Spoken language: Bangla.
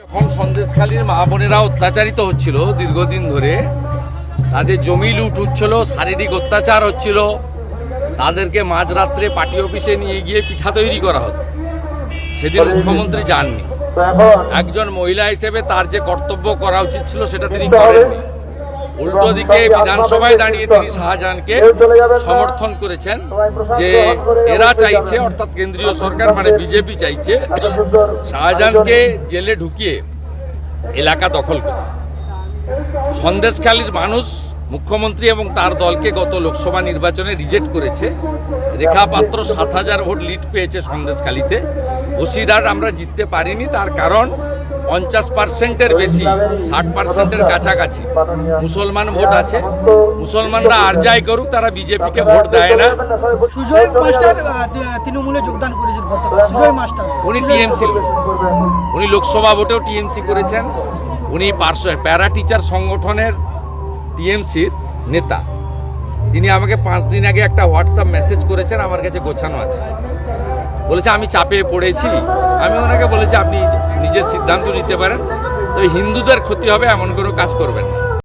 যখন সন্দেশখালীর মা বোনেরা অত্যাচারিত হচ্ছিল দীর্ঘদিন ধরে তাদের জমি লুট হচ্ছিল শারীরিক অত্যাচার হচ্ছিল তাদেরকে মাঝরাত্রে পার্টি অফিসে নিয়ে গিয়ে পিঠা তৈরি করা হতো। সেদিন মুখ্যমন্ত্রী যাননি। একজন মহিলা হিসেবে তার যে কর্তব্য করা উচিত ছিল সেটা তিনি করেননি। উল্টো দিকে বিধানসভায় দাঁড়িয়ে তিনি শাহজাহানকে সমর্থন করেছেন যে এরা চাইছে অর্থাৎ কেন্দ্রীয় সরকার মানে বিজেপি চাইছে শাহজাহানকে জেলে ঢুকিয়ে এলাকা দখল করতে সন্দেশখালীর মানুষ মুখ্যমন্ত্রী এবং তার দলকে গত লোকসভা নির্বাচনে রিজেক্ট করেছে। রেখা পাত্র সাত হাজার ভোট লিড পেয়েছে সন্দেশখালীতে। বসিরহাট আমরা জিততে পারিনি তার কারণ পঞ্চাশ পার্সেন্টের বেশি ষাট পার্সেন্টের কাছাকাছি। মুসলমান ভোট আছে। মুসলমানরা আর যাই করুক তারা বিজেপিকে ভোট দেয় না। সুজয় মাস্টার তৃণমূলে যোগদান করেছেন গতকাল সুজয় মাস্টার। উনি টিএমসি। উনি লোকসভা ভোটেও টিএমসি করেছেন। উনি পার্শ্ব প্যারা টিচার সংগঠনের টিএমসির নেতা। তিনি আমাকে পাঁচ দিন আগে একটা হোয়াটসঅ্যাপ মেসেজ করেছেন আমার কাছে গোছানো আছে। বলেছে আমি চাপে পড়েছি। আমি ওনাকে বলেছি, আপনি নিজের সিদ্ধান্ত নিতে পারেন। তবে হিন্দুদের ক্ষতি হবে, এমন কোনো কাজ করবেন না।